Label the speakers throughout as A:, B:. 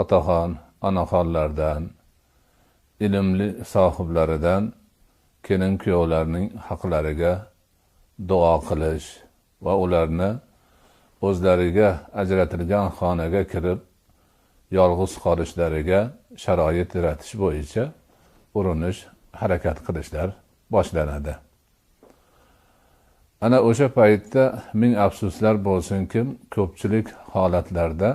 A: otaxon onaxonlardan ilmli sohiblaridan kelin kuyovlarning haqlariga duo qilish va ularni o'zlariga ajratilgan xonaga kirib yolg'iz qolishlariga sharoit yaratish bo'yicha urinish harakat qilishlar boshlanadi. Ana o'sha paytda ming afsuslar bo'lsinki ko'pchilik holatlarda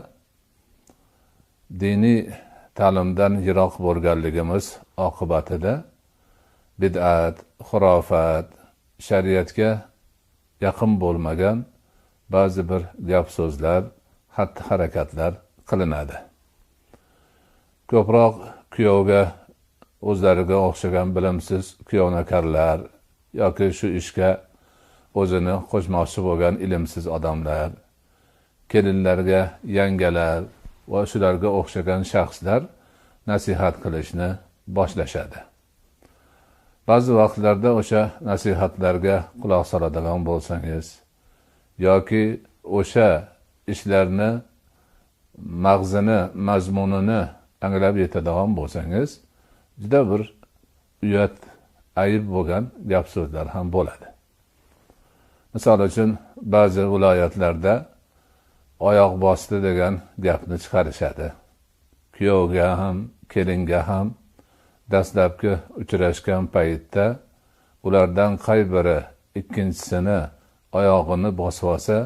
A: diniy ta'limdan yiroq bo'lganligimiz oqibatida bid'at xurofat shariatga yaqin bo'lmagan ba'zi bir gap so'zlar xatti harakatlar qilinadi. Ko'proq kuyovga o'zlariga o'xshagan bilimsiz kuyovnakarlar yoki shu ishga o'zini qo'shmoqchi bo'lgan ilmsiz odamlar kelinlarga yangalar va shularga o'xshagan shaxslar nasihat qilishni boshlashadi. Ba'zi vaqtlarda o'sha nasihatlarga quloq soladigan bo'lsangiz yoki o'sha ishlarni mag'zini mazmunini anglab yetadigan bo'lsangiz juda bir uyat ayb bo'lgan gap so'zlar ham bo'ladi. Misol uchun ba'zi viloyatlarda oyoq bosdi degan gapni chiqarishadi. Kuyovga ham kelinga ham dastlabki uchrashgan paytda ulardan qay biri ikkinchisini oyog'ini bosib olsa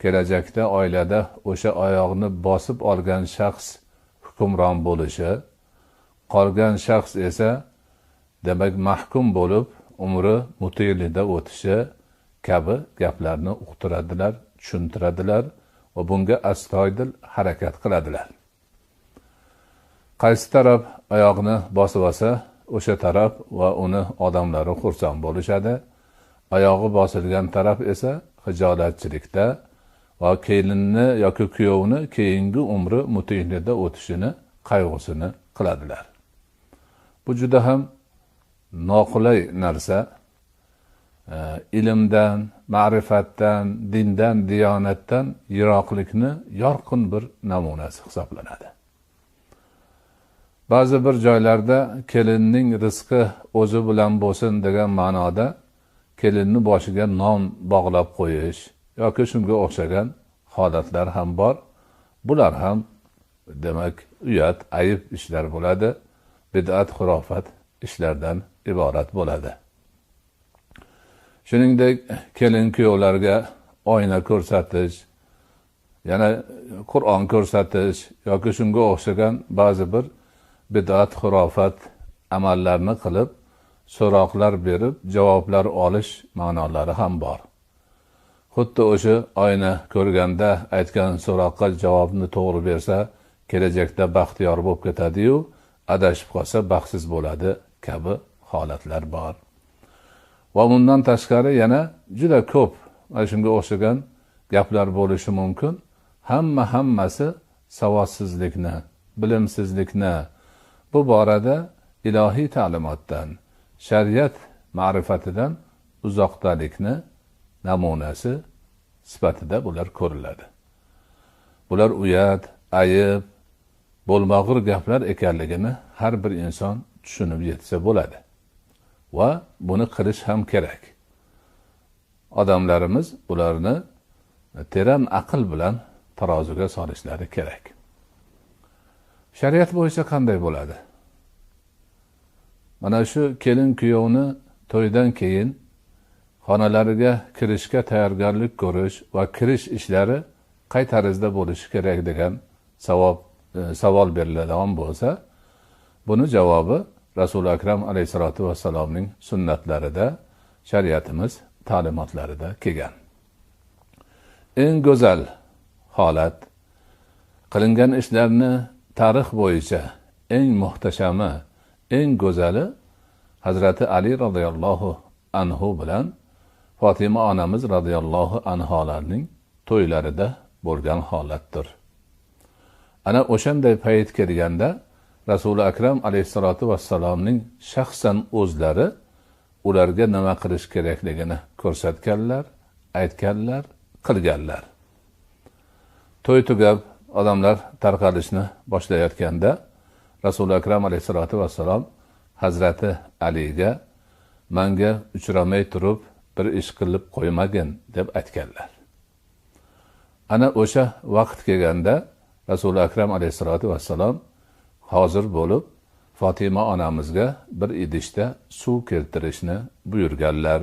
A: kelajakda oilada o'sha oyog'ini bosib olgan shaxs hukmron bo'lishi qolgan shaxs esa demak mahkum bo'lib umri mutilida o'tishi kabi gaplarni uqtiradilar tushuntiradilar va bunga astoydil harakat qiladilar. Qaysi taraf oyoqni bosib olsa o'sha taraf va uni odamlari xursand bo'lishadi. Oyog'i bosilgan taraf esa hijolatchilikda va kelinni yoki kuyovni keyingi umri mutihnida o'tishini qayg'usini qiladilar. Bu juda ham noqulay narsa. Ilmdan ma'rifatdan dindan diyonatdan yiroqlikni yorqin bir namunasi hisoblanadi. Ba'zi bir joylarda kelinning rizqi o'zi bilan bo'lsin degan ma'noda kelinni boshiga non bog'lab qo'yish yoki shunga o'xshagan holatlar ham bor. Bular ham demak uyat ayib ishlar bo'ladi bid'at xurofat ishlardan iborat bo'ladi. Shuningdek kelin kuyovlarga oyna ko'rsatish yana qur'on ko'rsatish yoki shunga o'xshagan ba'zi bir bid'at xurofat amallarni qilib so'roqlar berib javoblar olish ma'nolari ham bor. Xuddi o'sha oyna ko'rganda aytgan so'roqqa javobni to'g'ri bersa kelajakda baxtiyor bo'lib ketadiyu adashib qolsa baxtsiz bo'ladi kabi holatlar bor. Va bundan tashqari yana juda ko'p mana shunga o'xshagan gaplar bo'lishi mumkin. Hamma hammasi savodsizlikni bilimsizlikni. Bu borada ilohiy ta'limotdan shariat ma'rifatidan uzoqdalikni namunasi sifatida bular ko'riladi. Bular uyat ayib bo'lmag'ur gaplar ekanligini har bir inson tushunib yetsa bo'ladi. Va buni qilish ham kerak. Odamlarimiz bularni teran aql bilan taroziga solishlari kerak. Shariat bo'yicha qanday bo'ladi? Mana shu kelin kuyovni to'ydan keyin xonalariga kirishga tayyorgarlik ko'rish va kirish ishlari qay tarzda bo'lishi kerak degan savob e, savol beriladigan bo'lsa buni javobi rasuli akram alayhissalotu vassalomning sunnatlarida shariatimiz ta'limotlarida kelgan. Eng go'zal holat qilingan ishlarni tarix bo'yicha eng muhtashami eng go'zali hazrati ali roziyallohu anhu bilan fotima onamiz roziyallohu anholarning to'ylarida bo'lgan holatdir. Ana o'shanday payt kelganda rasuli akram alayhissalotu vassalomning shaxsan o'zlari ularga nima qilish kerakligini ko'rsatganlar aytganlar qilganlar. To'y tugab odamlar tarqalishni boshlayotganda rasuli akram alayhissalotu vassalom hazrati aliga manga uchramay turib bir ish qilib qo'ymagin deb aytganlar. Ana o'sha vaqt kelganda rasuli akram alayhissalotu vassalom hozir bo'lib fotima onamizga bir idishda suv keltirishni buyurganlar.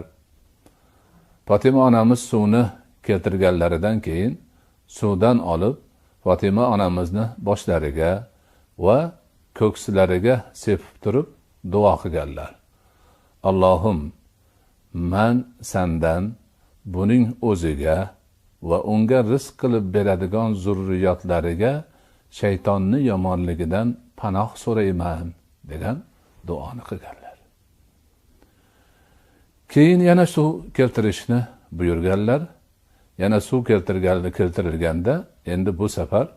A: Fotima onamiz suvni keltirganlaridan keyin suvdan olib fotima onamizni boshlariga va ko'ksilariga sepib turib duo qilganlar. Allohim man sandan buning o'ziga va unga rizq qilib beradigan zurriyotlariga shaytonni yomonligidan panoh so'rayman degan duoni qilganlar. Keyin yana suv keltirishni buyurganlar. Yana suv keltirilganda endi bu safar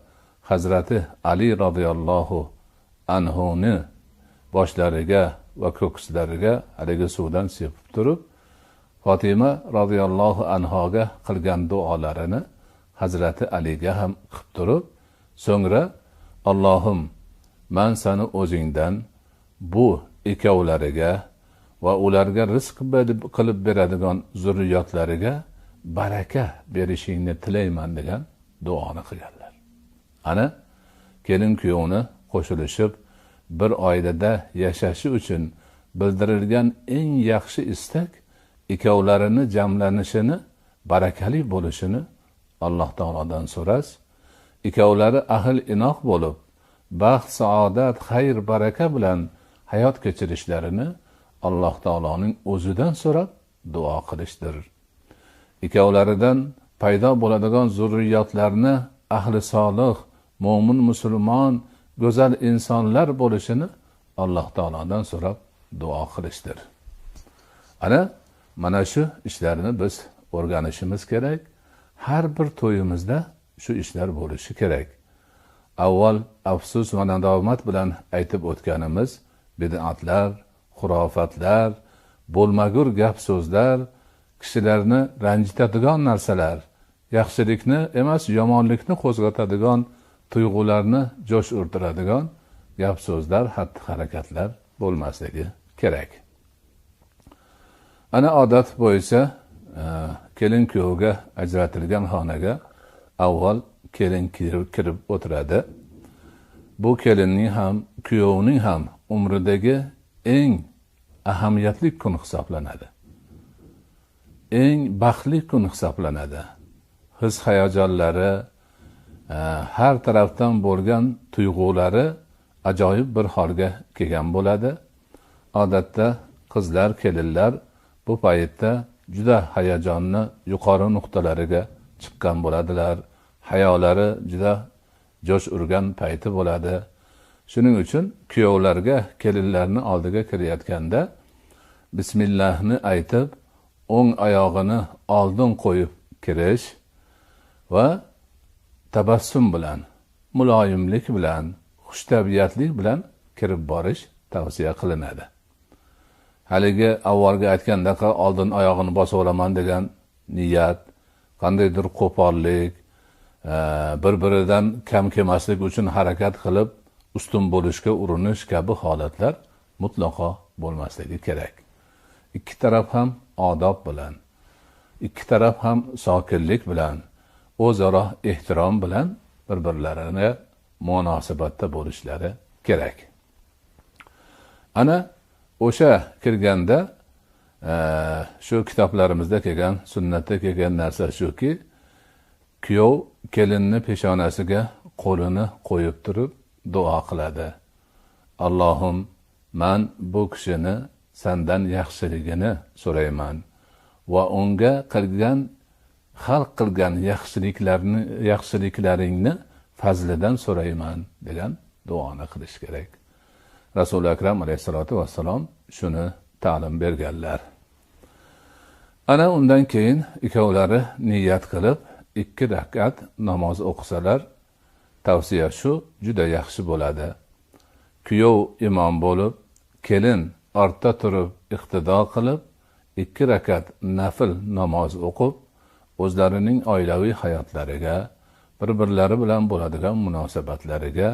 A: hazrati ali roziyallohu anhuni boshlariga va ko'kslariga haligi suvdan sepib turib fotima roziyallohu anhoga qilgan duolarini hazrati aliga ham qilib turib so'ngra allohim man sani o'zingdan bu ikkovlariga va ularga rizq qilib beradigan zurriyotlariga baraka berishingni tilayman degan duoni qilganlar. Ana kelin kuyovni qo'shilishib bir oilada yashashi uchun bildirilgan eng yaxshi istak ikkovlarini jamlanishini barakali bo'lishini alloh taolodan so'ras ikkovlari ahil inoq bo'lib baxt saodat xayr baraka bilan hayot kechirishlarini alloh taoloning o'zidan so'rab duo qilishdir. Ikkovlaridan paydo bo'ladigan zurriyotlarni ahli solih mo'min musulmon go'zal insonlar bo'lishini alloh taolodan so'rab duo qilishdir. Ana mana shu ishlarni biz o'rganishimiz kerak. Har bir to'yimizda shu ishlar bo'lishi kerak. Avval afsus va nadomat bilan aytib o'tganimiz bid'atlar xurofatlar bo'lmagur gap so'zlar kishilarni ranjitadigan narsalar yaxshilikni emas yomonlikni qo'zg'atadigan tuyg'ularni jo'sh urtiradigan gap so'zlar xatti harakatlar bo'lmasligi kerak. Ana odat bo'yicha e, kelin kuyovga ajratilgan xonaga avval kelin kirib o'tiradi. Bu kelinning ham kuyovning ham umridagi eng ahamiyatli kun hisoblanadi. Eng baxtli kun hisoblanadi. His hayajonlari e, har tarafdan bo'lgan tuyg'ulari ajoyib bir holga kelgan bo'ladi. Odatda qizlar kelinlar bu paytda juda hayajonni yuqori nuqtalariga chiqqan bo'ladilar. Hayolari juda jo'sh urgan payti bo'ladi. Shuning uchun kuyovlarga kelinlarni oldiga kirayotganda bismillahni aytib o'ng oyog'ini oldin qo'yib kirish va tabassum bilan muloyimlik bilan xushtabiatlik bilan kirib borish tavsiya qilinadi. Haligi avvalgi aytgandaqa oldin oyog'ini bosib olaman degan niyat qandaydir qo'pollik e, bir biridan kam kelmaslik uchun harakat qilib ustun bo'lishga urinish kabi holatlar mutlaqo bo'lmasligi kerak. Ikki taraf ham odob bilan ikki taraf ham sokinlik bilan o'zaro ehtirom bilan bir birlarini munosabatda bo'lishlari kerak. Ana o'sha kirganda e, shu kitoblarimizda kelgan sunnatda kelgan narsa shuki kuyov kelinni peshonasiga qo'lini qo'yib turib duo qiladi. Allohim man bu kishini sandan yaxshiligini so'rayman va unga qilgan xalq qilgan yaxshiliklarni yaxshiliklaringni fazlidan so'rayman degan duoni qilish kerak. Rasuli akram alayhissalotu vassalom shuni ta'lim berganlar. Ana undan keyin ikkovlari niyat qilib ikki rakat namoz o'qisalar tavsiya shu juda yaxshi bo'ladi. Kuyov imom bo'lib kelin ortda turib iqtido qilib ikki rakat nafl namoz o'qib o'zlarining oilaviy hayotlariga bir birlari bilan bo'ladigan munosabatlariga